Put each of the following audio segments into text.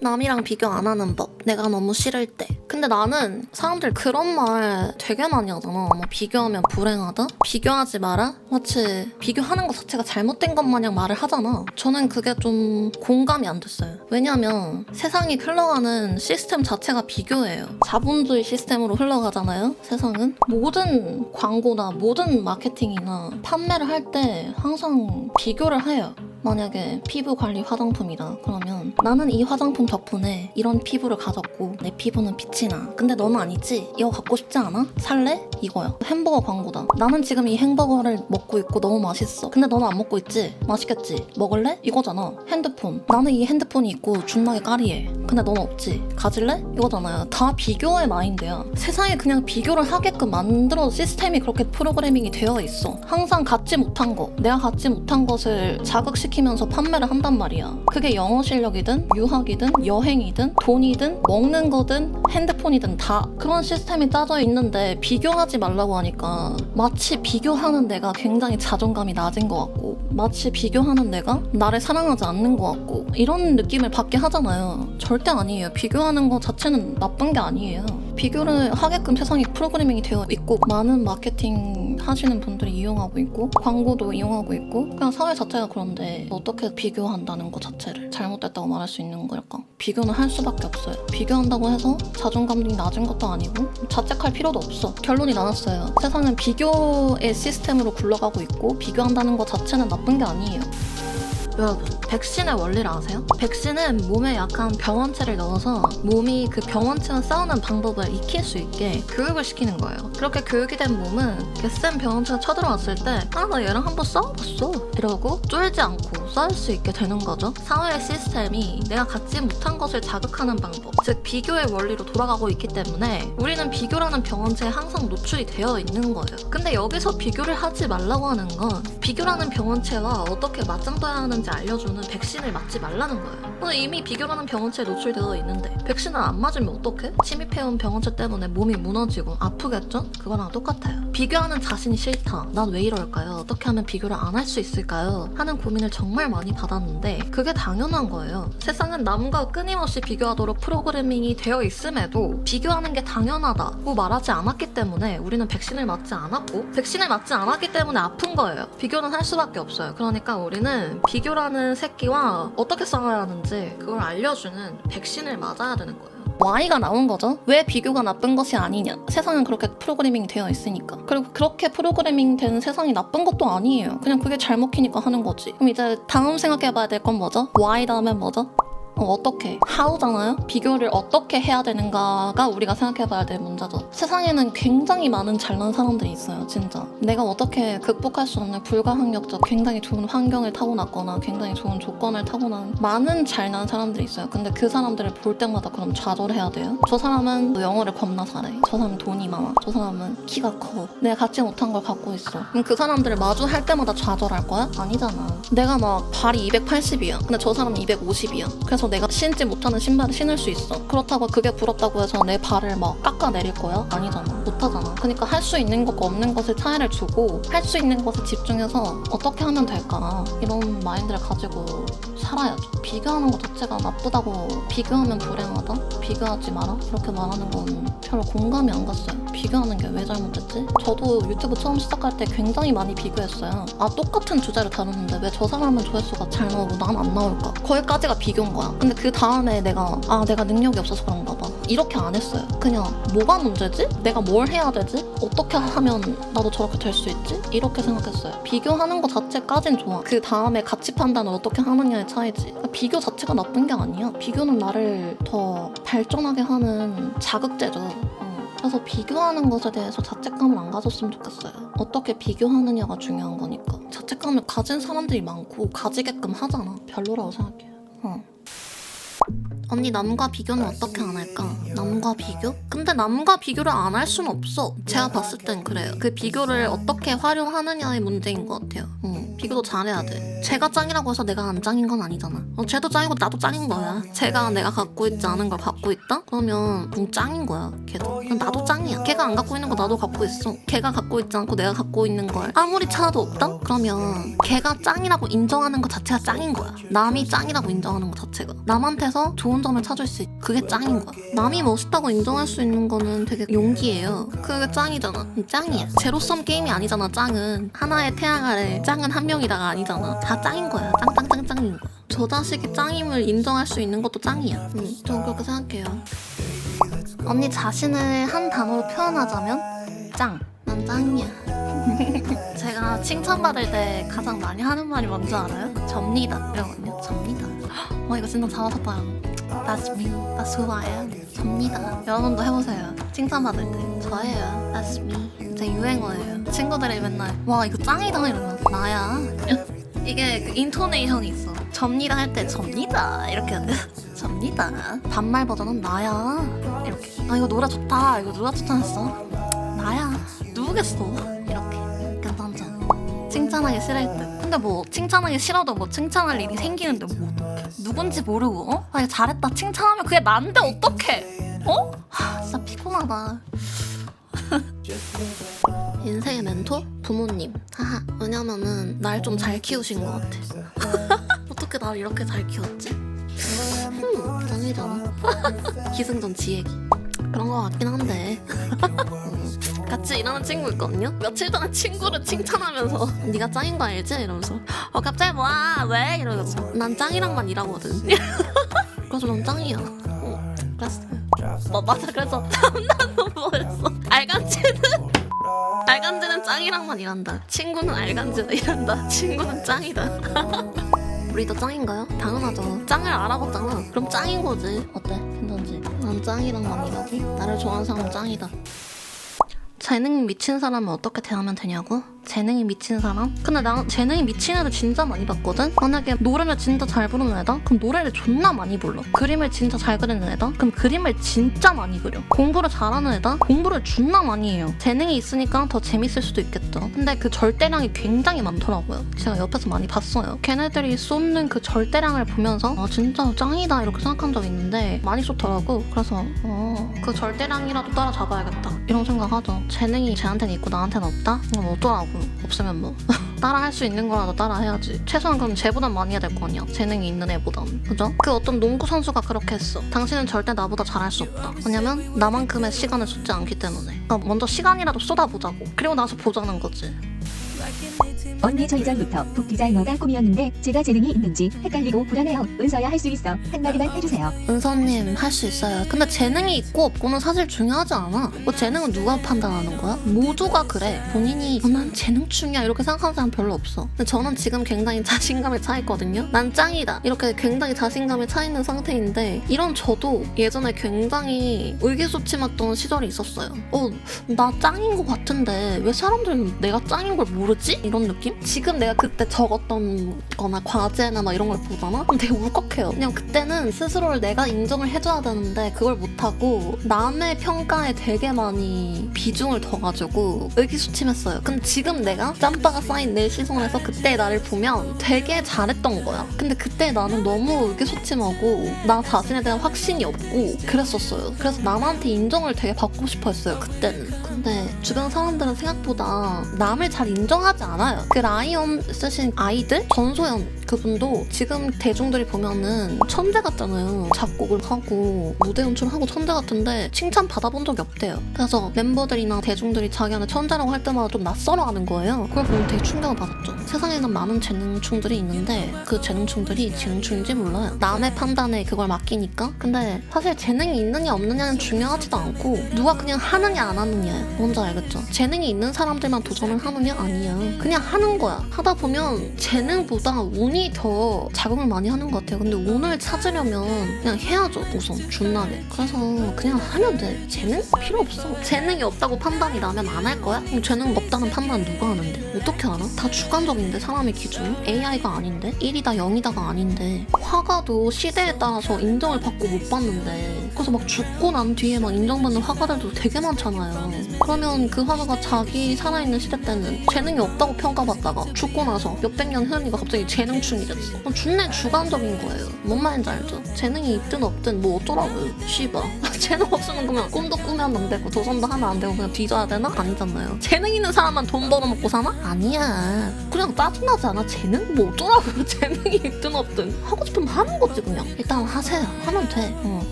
남이랑 비교 안 하는 법. 내가 너무 싫을 때. 근데 나는 사람들 그런 말 되게 많이 하잖아. 뭐 비교하면 불행하다? 비교하지 마라? 마치 비교하는 것 자체가 잘못된 것 마냥 말을 하잖아. 저는 그게 좀 공감이 안 됐어요. 왜냐면 세상이 흘러가는 시스템 자체가 비교예요. 자본주의 시스템으로 흘러가잖아요. 세상은. 모든 광고나 모든 마케팅이나 판매를 할 때 항상 비교를 해요. 만약에 피부 관리 화장품이다 그러면 나는 이 화장품 덕분에 이런 피부를 가졌고 내 피부는 빛이 나 근데 너는 아니지 이거 갖고 싶지 않아? 살래? 이거야 햄버거 광고다 나는 지금 이 햄버거를 먹고 있고 너무 맛있어 근데 너는 안 먹고 있지? 맛있겠지? 먹을래? 이거잖아 핸드폰 나는 이 핸드폰이 있고 준나게 까리해 근데 넌 없지? 가질래? 이거잖아요 다 비교의 마인드야 세상에 그냥 비교를 하게끔 만들어 시스템이 그렇게 프로그래밍이 되어 있어 항상 갖지 못한 거 내가 갖지 못한 것을 자극시키면서 판매를 한단 말이야 그게 영어 실력이든 유학이든 여행이든 돈이든 먹는 거든 핸드 폰이든 다 그런 시스템이 짜져 있는데 비교하지 말라고 하니까 마치 비교하는 내가 굉장히 자존감이 낮은 것 같고 마치 비교하는 내가 나를 사랑하지 않는 것 같고 이런 느낌을 받게 하잖아요. 절대 아니에요. 비교하는 것 자체는 나쁜 게 아니에요 비교를 하게끔 세상이 프로그래밍이 되어 있고 많은 마케팅 하시는 분들이 이용하고 있고 광고도 이용하고 있고 그냥 사회 자체가 그런데 어떻게 비교한다는 것 자체를 잘못됐다고 말할 수 있는 걸까? 비교는 할 수밖에 없어요. 비교한다고 해서 자존감이 낮은 것도 아니고 자책할 필요도 없어. 결론이 나왔어요. 세상은 비교의 시스템으로 굴러가고 있고 비교한다는 것 자체는 나쁜 게 아니에요. 여러분, 백신의 원리를 아세요? 백신은 몸에 약한 병원체를 넣어서 몸이 그 병원체와 싸우는 방법을 익힐 수 있게 교육을 시키는 거예요. 그렇게 교육이 된 몸은 이렇게 센 병원체가 쳐들어왔을 때, 아, 나 얘랑 한번 싸워봤어. 이러고 쫄지 않고 싸울 수 있게 되는 거죠. 사회의 시스템이 내가 갖지 못한 것을 자극하는 방법, 즉, 비교의 원리로 돌아가고 있기 때문에 우리는 비교라는 병원체에 항상 노출이 되어 있는 거예요. 근데 여기서 비교를 하지 말라고 하는 건 비교라는 병원체와 어떻게 맞짱떠야 하는지 알려주는 백신을 맞지 말라는 거예요. 오늘 이미 비교라는 병원체에 노출되어 있는데 백신을 안 맞으면 어떡해? 침입해온 병원체 때문에 몸이 무너지고 아프겠죠? 그거랑 똑같아요. 비교하는 자신이 싫다. 난 왜 이럴까요? 어떻게 하면 비교를 안 할 수 있을까요? 하는 고민을 정말 많이 받았는데 그게 당연한 거예요. 세상은 남과 끊임없이 비교하도록 프로그래밍이 되어 있음에도 비교하는 게 당연하다고 말하지 않았기 때문에 우리는 백신을 맞지 않았고 백신을 맞지 않았기 때문에 아픈 거예요. 비교는 할 수밖에 없어요. 그러니까 우리는 비교라는 새끼와 어떻게 싸워야 하는지 그걸 알려주는 백신을 맞아야 되는 거예요. Y가 나온 거죠. 왜 비교가 나쁜 것이 아니냐. 세상은 그렇게 프로그래밍 되어 있으니까. 그리고 그렇게 프로그래밍 된 세상이 나쁜 것도 아니에요. 그냥 그게 잘 먹히니까 하는 거지. 그럼 이제 다음 생각해봐야 될 건 뭐죠? Y 다음엔 뭐죠? 어, 어떻게? how잖아요? 비교를 어떻게 해야 되는가가 우리가 생각해봐야 될 문제죠. 세상에는 굉장히 많은 잘난 사람들이 있어요, 진짜. 내가 어떻게 극복할 수 없는 불가항력적 굉장히 좋은 환경을 타고났거나 굉장히 좋은 조건을 타고난 많은 잘난 사람들이 있어요. 근데 그 사람들을 볼 때마다 그럼 좌절해야 돼요? 저 사람은 영어를 겁나 잘해. 저 사람은 돈이 많아. 저 사람은 키가 커. 내가 갖지 못한 걸 갖고 있어. 그럼 그 사람들을 마주할 때마다 좌절할 거야? 아니잖아. 내가 막 발이 280이야. 근데 저 사람은 250이야. 그래서 내가 신지 못하는 신발을 신을 수 있어. 그렇다고 그게 부럽다고 해서 내 발을 막 깎아내릴 거야? 아니잖아. 못하잖아. 그러니까 할 수 있는 것과 없는 것에 차이를 주고 할 수 있는 것에 집중해서 어떻게 하면 될까? 이런 마인드를 가지고 살아야죠. 비교하는 것 자체가 나쁘다고 비교하면 불행하다? 비교하지 마라? 이렇게 말하는 건 별로 공감이 안 갔어요. 비교하는 게 왜 잘못됐지? 저도 유튜브 처음 시작할 때 굉장히 많이 비교했어요. 아 똑같은 주제를 다루는데 왜 저 사람은 조회수가 잘 나오고 난 안 나올까? 거기까지가 비교인 거야. 근데 그 다음에 내가 아 내가 능력이 없어서 그런가 봐. 이렇게 안 했어요. 그냥 뭐가 문제지? 내가 뭘 해야 되지? 어떻게 하면 나도 저렇게 될 수 있지? 이렇게 생각했어요. 비교하는 것 자체까진 좋아. 그 다음에 가치 판단을 어떻게 하느냐의 차이지. 비교 자체가 나쁜 게 아니야. 비교는 나를 더 발전하게 하는 자극제죠. 어. 그래서 비교하는 것에 대해서 자책감을 안 가졌으면 좋겠어요. 어떻게 비교하느냐가 중요한 거니까. 자책감을 가진 사람들이 많고 가지게끔 하잖아. 별로라고 생각해요. 어. 언니 남과 비교는 어떻게 안 할까? 남과 비교? 근데 남과 비교를 안할 수는 없어. 제가 봤을 땐 그래요. 그 비교를 어떻게 활용하느냐의 문제인 것 같아요. 응. 비교도 잘해야 돼. 제가 짱이라고 해서 내가 안 짱인 건 아니잖아. 어, 쟤도 짱이고 나도 짱인 거야. 제가 내가 갖고 있지 않은 걸 갖고 있다? 그러면 그럼 짱인 거야. 걔도. 나도 짱이야. 걔가 안 갖고 있는 거 나도 갖고 있어. 걔가 갖고 있지 않고 내가 갖고 있는 걸 아무리 찾아도 없다? 그러면 걔가 짱이라고 인정하는 것 자체가 짱인 거야. 남이 짱이라고 인정하는 것 자체가. 남한테서 좋은 좋은 점을 찾을 수 있. 그게 짱인 거야. 남이 멋있다고 인정할 수 있는 거는 되게 용기예요. 그게 짱이잖아. 짱이야. 제로섬 게임이 아니잖아. 짱은 하나의 태양 아래 짱은 한 명이다가 아니잖아. 다 짱인 거야. 짱짱짱짱인 거야. 저 자식이 짱임을 인정할 수 있는 것도 짱이야. 응, 저는 그렇게 생각해요. 언니 자신을 한 단어로 표현하자면 짱. 난 짱이야. 제가 칭찬받을 때 가장 많이 하는 말이 뭔지 알아요? 접니다. 이러거든요. 접니다. 와 이거 진짜 잘하셨다. That's me. That's who I am. 접니다. 여러분도 해보세요. 칭찬받을 때. 저예요. That's me. 제 유행어예요. 친구들이 맨날 와 이거 짱이다 이러면 나야. 이게 그 인토네이션이 있어. 접니다 할 때 접니다 이렇게 돼. 접니다. 반말 버전은 나야. 이렇게. 아 이거 노래 좋다. 이거 누가 추천했어? 나야. 누구겠어? 칭찬하기 싫을 때. 근데 뭐 칭찬하기 싫어도 뭐 칭찬할 일이 생기는데 뭐 어떡해. 누군지 모르고 어? 아 잘했다 칭찬하면 그게 난데 어떡해. 어? 하, 진짜 피곤하다. 인생의 멘토? 부모님. 하하. 왜냐면은 날 좀 잘 키우신 것 같아. 어떻게 날 이렇게 잘 키웠지? 음, 짱이잖아. 기승전 지얘기. 그런 거 같긴 한데. 음, 같이 일하는 친구 있거든요? 며칠 전에 친구를 칭찬하면서 네가 짱인 거 알지? 이러면서 어 갑자기 뭐야? 왜? 이러면서 난 짱이랑만 일하거든. 그래서 난 짱이야. 어, 그랬어요 뭐 맞아. 그래서 나도 뭐였어? 알간지는 알간지는 짱이랑만 일한다. 친구는 알간지랑 일한다. 친구는 짱이다 우리도 짱인가요? 당연하죠 짱을 알아봤잖아 그럼 짱인 거지 어때? 괜찮지? 난 짱이랑만 일하기? 나를 좋아하는 사람은 짱이다 재능이 미친 사람은 어떻게 대하면 되냐고? 재능이 미친 사람? 근데 나 재능이 미친 애들 진짜 많이 봤거든? 만약에 노래를 진짜 잘 부르는 애다? 그럼 노래를 존나 많이 불러. 그림을 진짜 잘 그리는 애다? 그럼 그림을 진짜 많이 그려. 공부를 잘하는 애다? 공부를 존나 많이 해요. 재능이 있으니까 더 재밌을 수도 있겠죠. 근데 그 절대량이 굉장히 많더라고요. 제가 옆에서 많이 봤어요. 걔네들이 쏟는 그 절대량을 보면서 아 진짜 짱이다 이렇게 생각한 적 있는데 많이 쏟더라고. 그래서 어, 그 절대량이라도 따라잡아야겠다 이런 생각하죠. 재능이 쟤한테는 있고 나한테는 없다? 그럼 어쩌라고. 없으면 뭐 따라 할 수 있는 거라도 따라 해야지. 최소한 그럼 쟤보단 많이 해야 될 거 아니야. 재능이 있는 애보단. 그죠? 그 어떤 농구 선수가 그렇게 했어. 당신은 절대 나보다 잘할 수 없다. 왜냐면 나만큼의 시간을 쏟지 않기 때문에. 그러니까 먼저 시간이라도 쏟아보자고. 그리고 나서 보자는 거지. 언니 저 이전부터 북 디자이너가 꿈이었는데 제가 재능이 있는지 헷갈리고 불안해요. 은서야 할 수 있어. 한마디만 해주세요. 은서님 할 수 있어요. 근데 재능이 있고 없고는 사실 중요하지 않아. 뭐 재능은 누가 판단하는 거야? 모두가 그래. 본인이 어, 난 재능충이야 이렇게 생각하는 사람 별로 없어. 근데 저는 지금 굉장히 자신감에 차 있거든요. 난 짱이다. 이렇게 굉장히 자신감에 차 있는 상태인데 이런 저도 예전에 굉장히 의기소침했던 시절이 있었어요. 어, 나 짱인 것 같은데 왜 사람들은 내가 짱인 걸 모르지? 이런 느낌? 지금 내가 그때 적었던 거나 과제나 막 이런 걸 보잖아? 그럼 되게 울컥해요. 그냥 그때는 스스로를 내가 인정을 해줘야 되는데 그걸 못하고 남의 평가에 되게 많이 비중을 둬가지고 의기소침했어요. 근데 지금 내가 짬바가 쌓인 내 시선에서 그때 나를 보면 되게 잘했던 거야. 근데 그때 나는 너무 의기소침하고 나 자신에 대한 확신이 없고 그랬었어요. 그래서 남한테 인정을 되게 받고 싶어 했어요, 그때는. 근데 주변 사람들은 생각보다 남을 잘 인정하지 않아요. 그 라이언 쓰신 아이들? 전소연 그분도 지금 대중들이 보면은 천재 같잖아요. 작곡을 하고 무대 연출하고 천재 같은데 칭찬 받아본 적이 없대요. 그래서 멤버들이나 대중들이 자기한테 천재라고 할 때마다 좀 낯설어하는 거예요. 그걸 보면 되게 충격을 받았죠. 세상에는 많은 재능충들이 있는데 그 재능충들이 재능충인지 몰라요. 남의 판단에 그걸 맡기니까. 근데 사실 재능이 있느냐 없느냐는 중요하지도 않고 누가 그냥 하느냐 안 하느냐예요. 뭔지 알겠죠? 재능이 있는 사람들만 도전을 하느냐 아니야. 그냥 하는 거야. 하다 보면 재능보다 운이 더 작용을 많이 하는 것 같아요. 근데 운을 찾으려면 그냥 해야죠. 우선 준나게. 그래서 그냥 하면 돼. 재능 필요 없어. 재능이 없다고 판단이 나면 안 할 거야? 그럼 재능 없다는 판단 누가 하는데? 어떻게 알아? 다 주관적인데 사람의 기준? AI가 아닌데? 1이다 0이다가 아닌데 화가도 시대에 따라서 인정을 받고 못 받는데 그래서 막 죽고 난 뒤에 막 인정받는 화가들도 되게 많잖아요. 그러면 그 화가가 자기 살아있는 시대 때는 재능이 없다고 평가받다가 죽고 나서 몇백 년 흐르니까 갑자기 재능충이 됐어. 그럼 준내 주관적인 거예요. 뭔 말인지 알죠? 재능이 있든 없든 뭐 어쩌라고요. 씨발. 재능 없으면 그냥 꿈도 꾸면 안 되고 도전도 하면 안 되고 그냥 뒤져야 되나? 아니잖아요. 재능 있는 사람만 돈 벌어먹고 사나? 아니야. 그냥 짜증나지 않아? 재능? 뭐 어쩌라고요. 재능이 있든 없든. 하고 싶으면 하는 거지 그냥. 일단 하세요. 하면 돼. 어.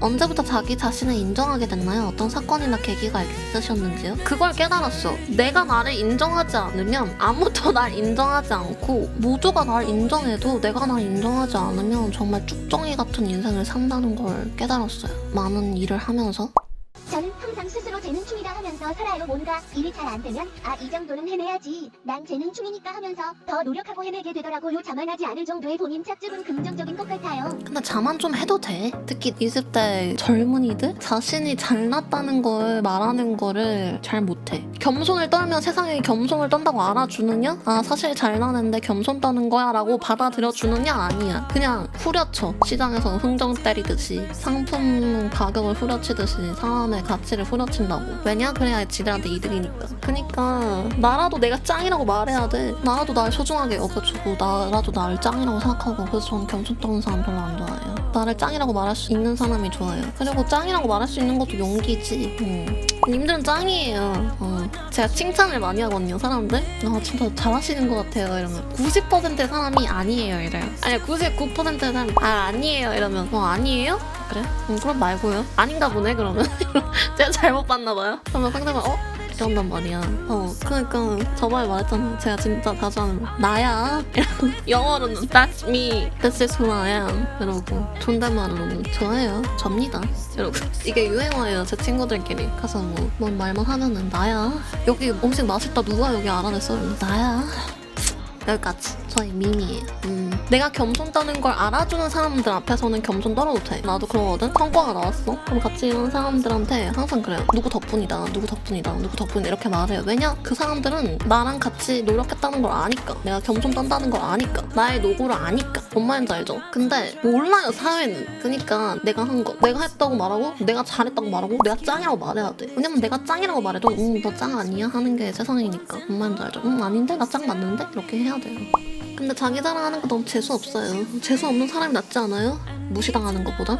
언제부터 자기 자신을 인정하게 됐나요? 어떤 사건이나 계기가 있으셨는지요? 그걸 깨달았어. 내가 나를 인정하지 않으면 아무도 날 인정하지 않고 모두가 날 인정해도 내가 날 인정하지 않으면 정말 쭉정이 같은 인생을 산다는 걸 깨달았어요. 많은 일을 하면서. 저는 항상 스스로 재능충이다 하면서 살아요. 뭔가 일이 잘 안 되면 아 이 정도는 해내야지. 난 재능충이니까 하면서 더 노력하고 해내게 되더라고요. 자만하지 않을 정도의 본인 착즙은 긍정적인 것 같아요. 근데 자만 좀 해도 돼. 특히 20대 젊은이들 자신이 잘났다는 걸 말하는 거를 잘 못해. 겸손을 떨면 세상에 겸손을 떤다고 알아주느냐? 아 사실 잘나는데 겸손 떠는 거야라고 받아들여 주느냐? 아니야. 그냥 후려쳐. 시장에서 흥정 때리듯이 상품 가격을 후려치듯이 사람의 가치를 후려친다고. 왜냐? 그래야 지들한테 이득이니까. 그니까 나라도 내가 짱이라고 말해야 돼. 나라도 날 소중하게 여겨주고 나라도 나를 짱이라고 생각하고 그래서 저는 겸손 떠는 사람 별로 안 좋아해요. 나를 짱이라고 말할 수 있는 사람이 좋아요. 그리고 짱이라고 말할 수 있는 것도 용기지. 음. 님들은 짱이에요. 어. 제가 칭찬을 많이 하거든요, 사람들. 아, 진짜 잘하시는 것 같아요. 이러면 90%의 사람이 아니에요, 이래요. 아니, 99%의 사람이 아, 아니에요. 이러면 어, 아니에요? 그래? 음, 그럼 말고요. 아닌가 보네, 그러면. 제가 잘못 봤나 봐요. 그러면 상대방 어? 이런단 말이야. 어, 그러니까 저번에 말했잖아. 제가 진짜 자주 하는 말. 나야. 이러고 영어로는 That's me. This is who I am. 이러고 존댓말로는 저예요. 접니다. 이러고 이게 유행어예요. 제 친구들끼리. 가서 뭐, 뭔 말만 하면은 나야. 여기 음식 맛있다. 누가 여기 알아냈어? 나야. 여기까지. 저의 밈이에요. 음. 내가 겸손 떠는 걸 알아주는 사람들 앞에서는 겸손 떨어도 돼. 나도 그러거든. 성과가 나왔어. 그럼 같이 있는 사람들한테 항상 그래요. 누구 덕분이다. 누구 덕분이다. 누구 덕분이다. 이렇게 말해요. 왜냐? 그 사람들은 나랑 같이 노력했다는 걸 아니까. 내가 겸손 떤다는 걸 아니까. 나의 노고를 아니까. 뭔 말인지 알죠? 근데 몰라요, 사회는. 그니까 내가 한 거. 내가 했다고 말하고, 내가 잘했다고 말하고, 내가 짱이라고 말해야 돼. 왜냐면 내가 짱이라고 말해도, 응, 너짱 아니야? 하는 게 세상이니까. 뭔 말인지 알죠? 응, 아닌데? 나 짱 맞는데? 이렇게 해야 돼요. 근데 자기 자랑하는 거 너무 재수 없어요. 재수 없는 사람이 낫지 않아요? 무시당하는 것보단.